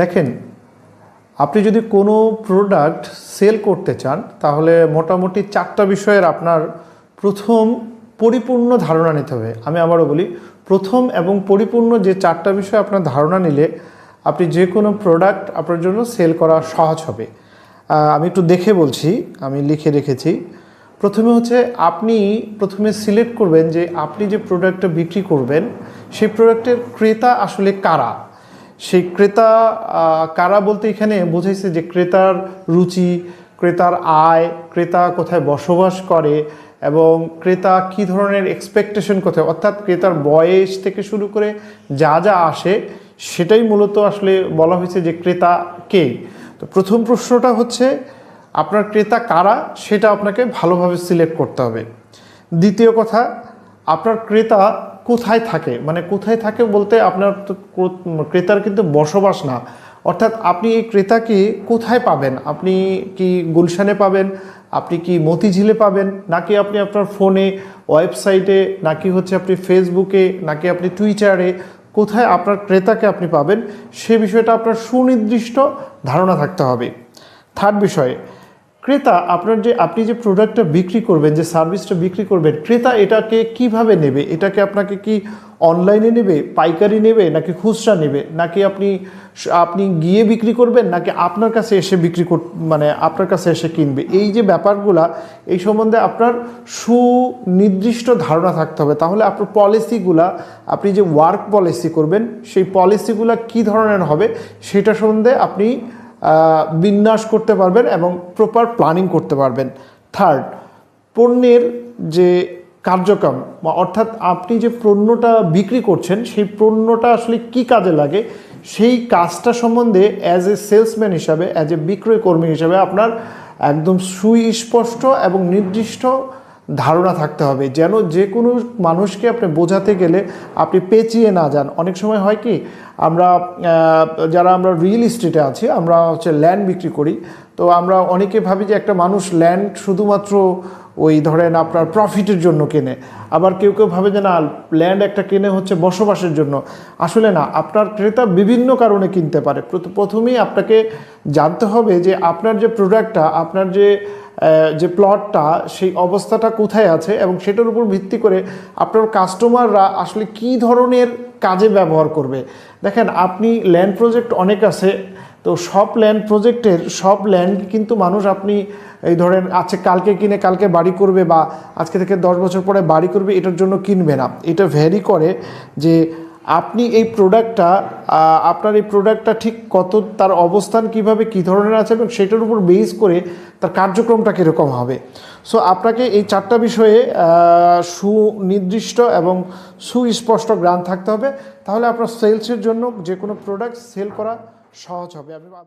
দেখেন, আপনি যদি কোনো প্রোডাক্ট সেল করতে চান, তাহলে মোটামুটি চারটা বিষয়ের আপনার প্রথম পরিপূর্ণ ধারণা নিতে হবে। আমি আবারও বলি, প্রথম এবং পরিপূর্ণ যে চারটা বিষয় আপনার ধারণা নিলে, আপনি যে কোনো প্রোডাক্ট আপনার জন্য সেল করা সহজ হবে। আমি একটু দেখে বলছি, আমি লিখে রেখেছি। প্রথমে হচ্ছে, আপনি প্রথমে সিলেক্ট করবেন যে, আপনি যে প্রোডাক্টটা বিক্রি করবেন, সেই প্রোডাক্টের ক্রেতা আসলে কারা? সেই ক্রেতা কারা বলতে এখানে বোঝাইছে যে ক্রেতার রুচি, ক্রেতার আয়, ক্রেতা কোথায় বসবাস করে এবং ক্রেতা কি ধরনের এক্সপেকটেশন কোথায়, অর্থাৎ ক্রেতার বয়স থেকে শুরু করে যা যা আসে, সেটাই মূলত আসলে বলা হয়েছে যে ক্রেতা কে? তো প্রথম প্রশ্নটা হচ্ছে, আপনার ক্রেতা কারা? সেটা আপনাকে ভালোভাবে সিলেক্ট করতে হবে। দ্বিতীয় কথা আপনার ক্রেতা কোথায় থাকে? মানে কোথায় থাকে বলতে আপনার ক্রেতার কিন্তু বসবাস না। অর্থাৎ আপনি এই ক্রেতাকে কোথায় পাবেন? আপনি কি গুলশানে পাবেন? আপনি কি মতিঝিলে পাবেন? নাকি আপনি আপনার ফোনে, ওয়েবসাইটে, নাকি হচ্ছে আপনি ফেসবুকে, নাকি আপনি টুইটারে, কোথায় আপনার ক্রেতাকে আপনি পাবেন? সে বিষয়টা আপনার সুনির্দিষ্ট ধারণা থাকতে হবে। থার্ড বিষয়ে ক্রেতা, আপনার যে, আপনি যে প্রোডাক্টটা বিক্রি করবেন, যে সার্ভিসটা বিক্রি করবেন, ক্রেতা এটাকে কীভাবে নেবে? এটাকে আপনাকে কি অনলাইনে নেবে, পাইকারি নেবে, নাকি খুচরা নেবে? নাকি আপনি আপনি গিয়ে বিক্রি করবেন, নাকি আপনার কাছে এসে বিক্রি কর মানে আপনার কাছে এসে কিনবে? এই যে ব্যাপারগুলা, এই সম্বন্ধে আপনার সুনির্দিষ্ট ধারণা থাকতে হবে। তাহলে আপনার পলিসিগুলা আপনি যে ওয়ার্ক পলিসি করবেন, সেই পলিসিগুলা কি ধরনের হবে, সেটা সম্বন্ধে আপনি বিন্যাস করতে পারবেন এবং প্রপার প্ল্যানিং করতে পারবেন। থার্ড পণ্যের যে কার্যক্রম, বা অর্থাৎ আপনি যে পণ্যটা বিক্রি করছেন, সেই পণ্যটা আসলে কি কাজে লাগে? সেই কাজটা সম্বন্ধে অ্যাজ এ সেলসম্যান হিসাবে অ্যাজ এ বিক্রয় কর্মী হিসাবে আপনার একদম সুস্পষ্ট এবং নির্দিষ্ট ধারণা থাকতে হবে, যেন যে কোনো মানুষকে আপনি বোঝাতে গেলে আপনি পেঁচিয়ে না যান। অনেক সময় হয় কি, আমরা যারা আমরা রিয়েল এস্টেটে আছি, আমরা হচ্ছে ল্যান্ড বিক্রি করি। তো আমরা অনেকে ভাবি যে একটা মানুষ ল্যান্ড শুধুমাত্র ওই ধরেন আপনার প্রফিটের জন্য কেনে। আবার কেউ কেউ ভাবে যে না ল্যান্ড একটা কেনে হচ্ছে বসবাসের জন্য। আসলে না, আপনার ক্রেতা বিভিন্ন কারণে কিনতে পারে। প্রথ- প্রথমেই আপনাকে জানতে হবে যে আপনার যে প্রোডাক্টটা আপনার যে যে প্লটটা সেই অবস্থাটা কোথায় আছে এবং সেটার উপর ভিত্তি করে আপনার কাস্টমাররা আসলে কি ধরনের কাজে ব্যবহার করবে। দেখেন, আপনি ল্যান্ড প্রজেক্ট অনেক আছে, তো সব ল্যান্ড প্রজেক্টের সব ল্যান্ড কিন্তু মানুষ আপনি, এই ধরেন আজকে কালকে কিনে, কালকে বাড়ি করবে বা আজকে থেকে দশ বছর পরে বাড়ি করবে, এটার জন্য কিনবে না। এটা ভ্যারি করে যে আপনি এই প্রোডাক্টটা আপনার এই প্রোডাক্টটা ঠিক কত, তার অবস্থান কীভাবে, কি ধরনের আছে এবং সেটার উপর বেস করে তার কার্যক্রমটা কীরকম হবে? সো আপনাকে এই চারটা বিষয়ে সুনির্দিষ্ট এবং সুস্পষ্ট জ্ঞান থাকতে হবে। তাহলে আপনার সেলসের জন্য যে কোনো প্রোডাক্ট সেল করা সহজ হবে। আবার-